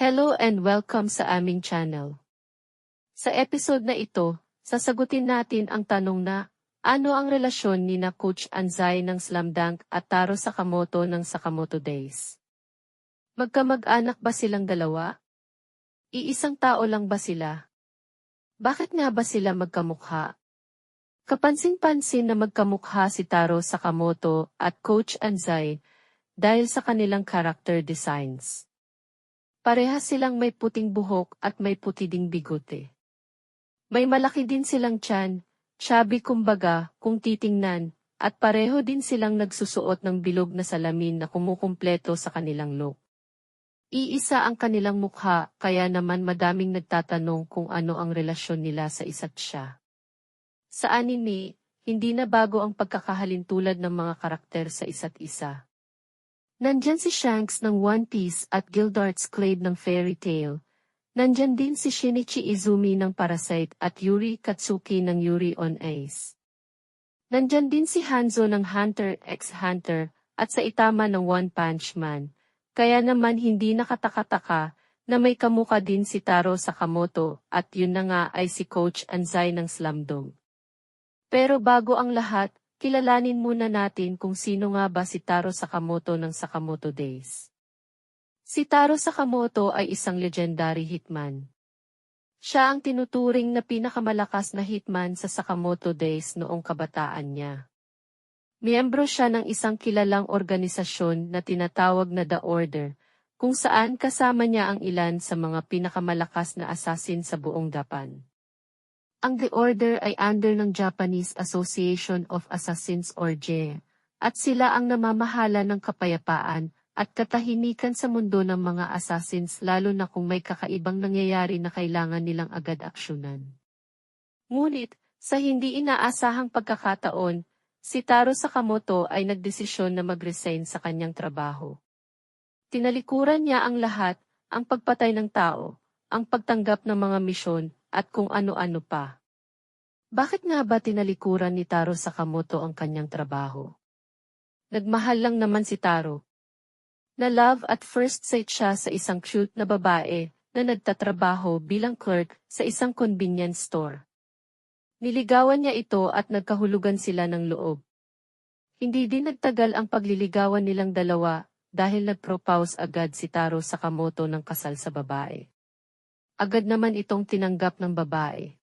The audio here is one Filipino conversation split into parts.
Hello and welcome sa aming channel. Sa episode na ito, sasagutin natin ang tanong na, ano ang relasyon ni na Coach Anzai ng Slamdunk at Taro Sakamoto ng Sakamoto Days? Magkamag-anak ba silang dalawa? Iisang tao lang ba sila? Bakit nga ba sila magkamukha? Kapansin-pansin na magkamukha si Taro Sakamoto at Coach Anzai dahil sa kanilang character designs. Parehas silang may puting buhok at may puti ding bigote. May malaki din silang tiyan, chubby kumbaga, kung titingnan, at pareho din silang nagsusuot ng bilog na salamin na kumukumpleto sa kanilang look. Iisa ang kanilang mukha, kaya naman madaming nagtatanong kung ano ang relasyon nila sa isa't siya. Sa anime, hindi na bago ang pagkakahalintulad ng mga karakter sa isa't isa. Nandyan si Shanks ng One Piece at Gildart's Clade ng Fairy Tail. Nandyan din si Shinichi Izumi ng Parasite at Yuri Katsuki ng Yuri on Ice. Nandyan din si Hanzo ng Hunter x Hunter at sa itama ng One Punch Man. Kaya naman hindi nakatakataka na may kamuka din si Taro Sakamoto at yun na nga ay si Coach Anzai ng Slamdog. Pero bago ang lahat, kilalanin muna natin kung sino nga ba si Taro Sakamoto ng Sakamoto Days. Si Taro Sakamoto ay isang legendary hitman. Siya ang tinuturing na pinakamalakas na hitman sa Sakamoto Days noong kabataan niya. Miyembro siya ng isang kilalang organisasyon na tinatawag na The Order, kung saan kasama niya ang ilan sa mga pinakamalakas na assassin sa buong Japan. Ang The Order ay under ng Japanese Association of Assassins or JE, at sila ang namamahala ng kapayapaan at katahimikan sa mundo ng mga assassins lalo na kung may kakaibang nangyayari na kailangan nilang agad aksyonan. Ngunit, sa hindi inaasahang pagkakataon, si Taro Sakamoto ay nagdesisyon na mag-resign sa kanyang trabaho. Tinalikuran niya ang lahat, ang pagpatay ng tao, ang pagtanggap ng mga misyon, at kung ano-ano pa. Bakit nga ba tinalikuran ni Taro Sakamoto ang kanyang trabaho? Nagmahal lang naman si Taro. Na love at first sight siya sa isang cute na babae na nagtatrabaho bilang clerk sa isang convenience store. Niligawan niya ito at nagkahulugan sila ng loob. Hindi din nagtagal ang pagliligawan nilang dalawa dahil nagpropose agad si Taro Sakamoto ng kasal sa babae. Agad naman itong tinanggap ng babae.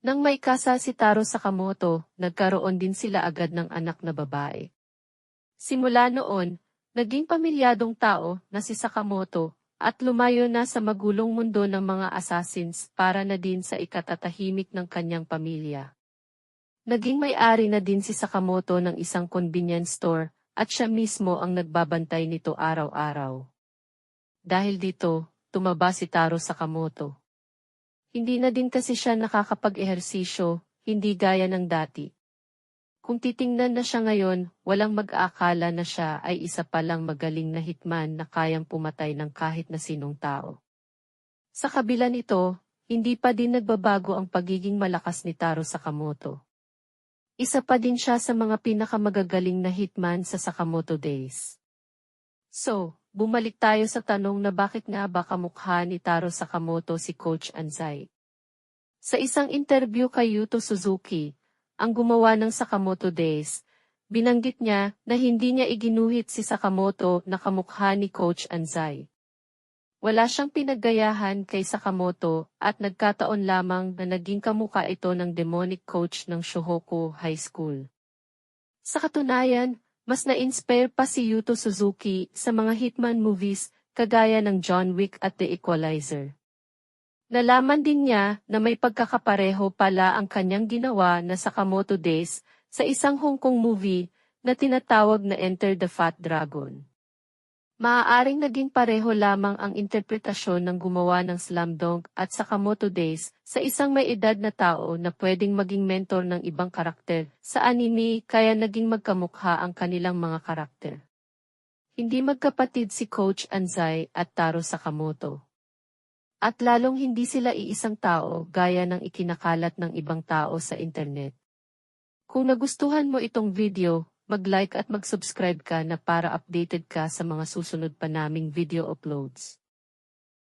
Nang may kasal si Taro Sakamoto, nagkaroon din sila agad ng anak na babae. Simula noon, naging pamilyadong tao na si Sakamoto at lumayo na sa magulong mundo ng mga assassins para na din sa ikatatahimik ng kanyang pamilya. Naging may-ari na din si Sakamoto ng isang convenience store at siya mismo ang nagbabantay nito araw-araw. Dahil dito, tumaba si Taro Sakamoto. Hindi na din kasi siya nakakapag-ehersisyo, hindi gaya ng dati. Kung titingnan na siya ngayon, walang mag-aakala na siya ay isa palang magaling na hitman na kayang pumatay ng kahit na sinong tao. Sa kabila nito, hindi pa din nagbabago ang pagiging malakas ni Taro Sakamoto. Isa pa din siya sa mga pinakamagagaling na hitman sa Sakamoto Days. So, Bumalik tayo sa tanong na bakit nga ba kamukha ni Taro Sakamoto si Coach Anzai. Sa isang interview kay Yuto Suzuki, ang gumawa ng Sakamoto Days, binanggit niya na hindi niya iginuhit si Sakamoto na kamukha ni Coach Anzai. Wala siyang pinaggayahan kay Sakamoto at nagkataon lamang na naging kamukha ito ng demonic coach ng Shohoku High School. Sa katunayan, mas na-inspire pa si Yuto Suzuki sa mga hitman movies kagaya ng John Wick at The Equalizer. Nalaman din niya na may pagkakapareho pala ang kanyang ginawa na Sakamoto Days sa isang Hong Kong movie na tinatawag na Enter the Fat Dragon. Maaaring naging pareho lamang ang interpretasyon ng gumawa ng Slamdog at Sakamoto Days sa isang may edad na tao na pwedeng maging mentor ng ibang karakter sa anime kaya naging magkamukha ang kanilang mga karakter. Hindi magkapatid si Coach Anzai at Taro Sakamoto. At lalong hindi sila iisang tao gaya ng ikinakalat ng ibang tao sa internet. Kung nagustuhan mo itong video, mag-like at mag-subscribe ka na para updated ka sa mga susunod pa naming video uploads.